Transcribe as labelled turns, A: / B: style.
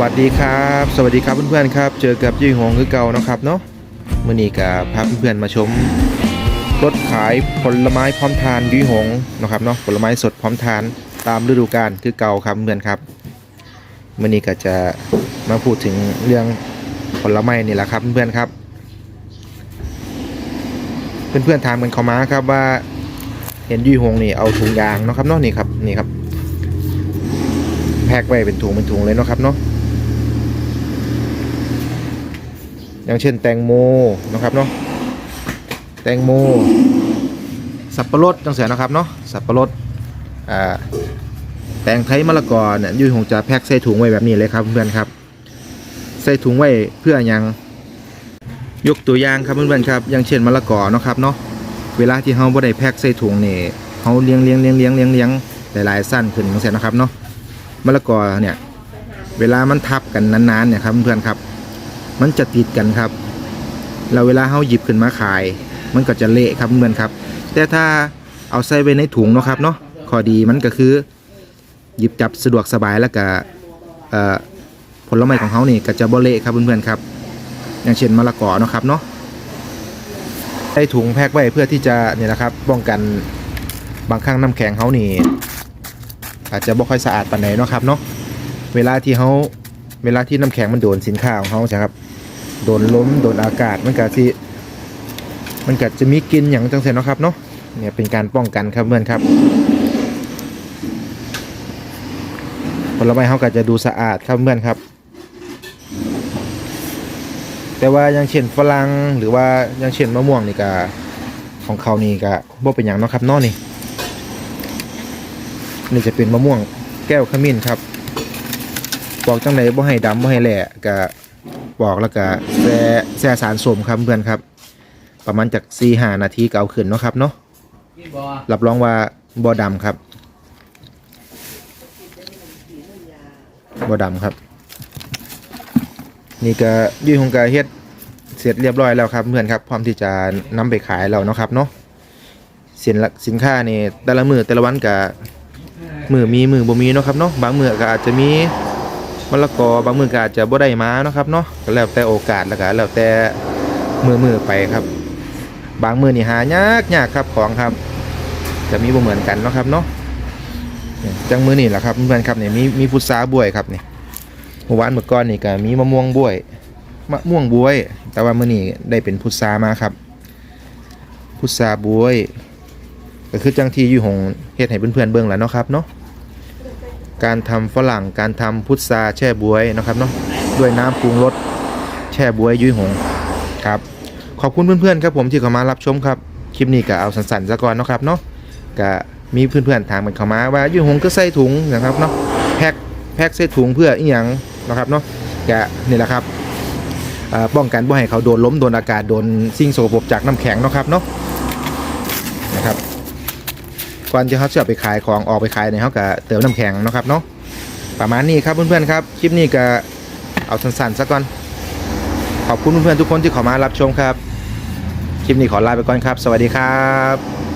A: วัสดีครับ สวัสดีครับเพื่อนๆครับ เจอกับยี่หงคือเก่านะครับเนาะมื่อนี้กับพาเพื่อนๆมาชมรถขายผลไม้พร้อมทานยี่หงนะครับเนาะผลไม้สดพร้อมทานตามฤดูกาลคือเก่าครับเพื่อนครับมื่อนี้ก็จะมาพูดถึงเรื่องผลไม้นี่แหละครับเพื่อนๆครับ เพื่อนๆถามกันเข้ามาครับว่าเห็นยี่หงนี่เอาถุงยางนะครับเนาะนี่ครับนี่ครับแพ็คไว้เป็นถุงเป็นถุงเลยเนาะครับเนาะ อย่างเช่นแตงโมนะครับเนาะแตงโม สับปะรดจังเสียนะครับเนาะสับปะรดอ่าแตงไทยมะละกอเนี่ยยุ้ยคงจะแพ็คใส่ถุงไว้แบบนี้เลยครับเพื่อนๆครับ ใส่ถุงไว้เพื่อยังยกตัวอย่างครับเพื่อนๆครับ อย่างเช่นมะละกอเนาะครับเนาะเวลาที่เฮาบ่ได้แพ็คใส่ถุงเนี่ยเฮาเลี้ยงเลี้ยงเลี้ยงเลี้ยงเลี้ยงเลี้ยงหลายๆสั้นขึ้นจังซี่นะครับเนาะมะละกอเนี่ยเวลามันทับกันนานๆเนี่ยครับเพื่อนๆครับ มันจะติดกันครับแล้วเวลาเฮาหยิบขึ้นมาขาย มันก็จะเละครับเพื่อนครับ แต่ถ้าเอาใส่ไว้ในถุงเนาะครับเนาะข้อดีมันก็คือ หยิบจับสะดวกสบายแล้วก็ผลไม้ของเขานี่ก็จะบ่เละครับเพื่อนๆครับ อย่างเช่นมะละกอเนาะครับเนาะใส่ถุงแพ็คไว้เพื่อที่จะเนี่ยนะครับป้องกันบางครั้งน้ำแข็งเขานี่อาจจะบ่ค่อยสะอาดปานใดเนาะครับเนาะเวลาที่เขาเวลาที่น้ำแข็งมันโดนสินค้าของเขาใช่ครับ โดนล้มโดนอากาศมันก็ที่มันก็จะมีกินอย่างจังเสียเนาะครับเนาะเนี่ยเป็นการป้องกันครับเพื่อนครับผลไม้เขาก็จะดูสะอาดครับเพื่อนครับ แต่ว่าอย่างเช่นฝรั่งหรือว่าอย่างเช่นมะม่วงนี่ก็ของเขานี่ก็บ่เป็นอย่างเนาะครับนาะนี่นี่จะเป็นมะม่วงแก้วขมิ้นครับบอกจังไหนบ่ให้ดำบ่ให้แหล่ก็ บอกแล้วก็แซ่แซ่สารสมครับเพื่อนครับ ประมาณจาก4 5นาทีเก็เอาขึ้นเนาะครับเนาะรับรองว่าบ่ดำครับบ่ดำครับ นี่ก็ยื่นของกาเฮ็ดเสร็จเรียบร้อยแล้วครับเพื่อนครับพร้อมที่จะนำไปขายแล้วเนาะครับเนาะสินสินค้านี่แต่ละมือแต่ละวันก็มือมีมือบ่มีเนาะครับเนาะบางมือก็อาจจะมี มะละกอบางมือก็อาจจะบ่ได้มาเนาะครับเนาะก็แล้วแต่โอกาสแล้วก็แล้วแต่มือมือไปครับ บางมือนี่หายากยากครับของครับจะมีบ่เหมือนกันเนาะครับเนาะจังมือนี่แหละครับเพื่อนครับเนี่ยมีมีพุทราบวยครับเนี่เมื่อวานเมื่อก่อนนี่ก็มีมะม่วงบวยมะม่วงบวย แต่ว่ามื้อนี้ได้เป็นพุทรามาครับ พุทราบวย ก็คือจังที่อยู่หงเฮ็ดให้เพื่อนๆเบิ่งแล้วเนาะครับเนาะ การทำฝรั่งการทำพุทราแช่บวยนะครับเนาะด้วยน้ำปรุงรสแช่บวยยุ้ยหงครับขอบคุณเพื่อนๆครับผมที่เข้ามารับชมครับคลิปนี้ก็เอาสั้นๆซะก่อนนะครับเนาะก็มีเพื่อนๆถามกันเข้ามาว่ายุ้ยหงก็ใส่ถุงนะครับเนาะแพ็คแพ็คใส่ถุงเพื่ออีหยังนะครับเนาะก็นี่แหละครับอ่อป้องกันบ่ให้เขาโดนล้มโดนอากาศโดนสิ่งสกปรกจากน้ำแข็งนะครับเนาะนะครับ ก่อนจะเขาจะเอาไปขายของออกไปขายเนี่ยเขาก็เติมน้ำแข็งนะครับเนาะประมาณนี้ครับเพื่อนๆครับคลิปนี้ก็เอาสั้นๆซะก่อน ขอบคุณเพื่อนๆทุกคนที่เข้ามารับชมครับ คลิปนี้ขอลาไปก่อนครับ สวัสดีครับ